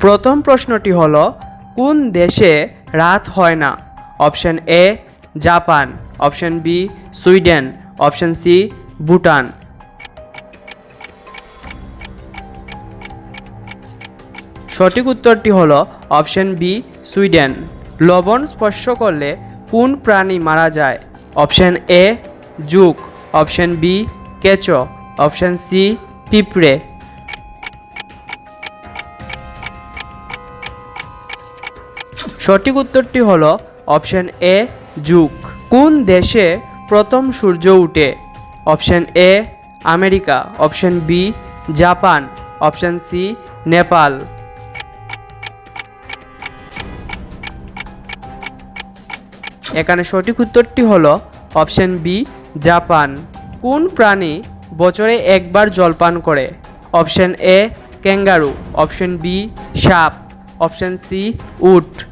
প্রথম প্রশ্নটি হল, কোন দেশে রাত হয় না? Option A, Japan. Option B, Sweden. Option C, Bhutan. সঠিক উত্তরটি হলো, অপশন বি, সুইডেন। লবণ স্পর্শ করলে কোন প্রাণী মারা যায়? অপশন এ জুক অপশন বি, কেঁচো। অপশন সি, পিঁপড়ে। সঠিক উত্তরটি হল অপশন এ, যুগ। কোন দেশে প্রথম সূর্য উঠে? Option A, America. Option B, Japan. Option C, Nepal. এখানে সঠিক উত্তরটি হল অপশন বি, জাপান। কোন প্রাণী বছরে একবার জলপান করে? Option A, kangaroo. Option B, সাপ। অপশন সি, উট।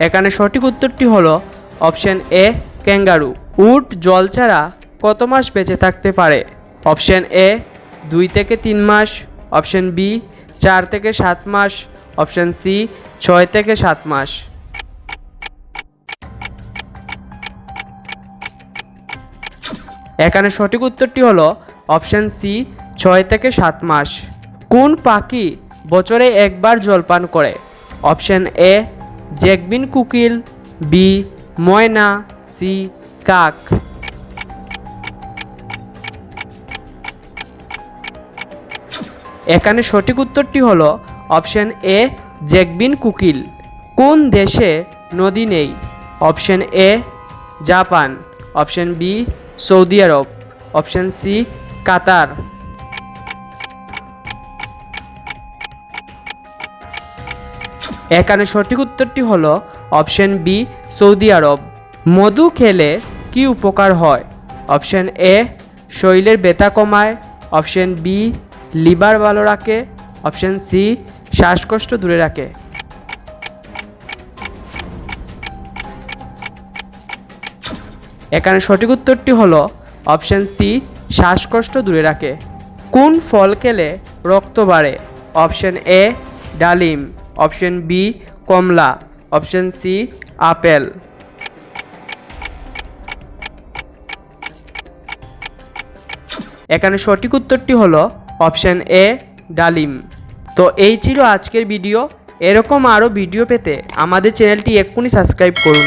এখানে সঠিক উত্তরটি হলো অপশন এ, ক্যাঙ্গারু। উট, জল ছাড়া কত মাস বেঁচে থাকতে পারে? অপশন এ, দুই থেকে তিন মাস। অপশন বি, চার থেকে সাত মাস। অপশন সি, ছয় থেকে সাত মাস। এখানে সঠিক উত্তরটি হলো অপশন সি, ছয় থেকে সাত মাস। কোন পাখি বছরে একবার জলপান করে? অপশন এ জ্যাকবিন কুকিল, বি, ময়না, সি, কাক। এখানে সঠিক উত্তরটি হল অপশন এ জ্যাকবিন কুকিল। কোন দেশে নদী নেই? Option A, Japan. Option B, Saudi Arab. Option C, Qatar. এখানে সঠিক উত্তরটি হল অপশন বি, সৌদি আরব। মধু খেলে কি উপকার হয়? অপশন এ, শরীরের ব্যথা কমায়। অপশন বি, লিভার ভালো রাখে। অপশন সি, শ্বাসকষ্ট দূরে রাখে। এখানে সঠিক উত্তরটি হল অপশন সি, শ্বাসকষ্ট দূরে রাখে। কোন ফল খেলে রক্ত বাড়ে? অপশন এ, ডালিম। অপশন বি, কমলা। Option C, apple. এখানে সঠিক উত্তরটি হলো অপশন এ, ডালিম। তো এই ছিল আজকের ভিডিও। এরকম আরও ভিডিও পেতে আমাদের চ্যানেলটি এক্ষুনি সাবস্ক্রাইব করুন।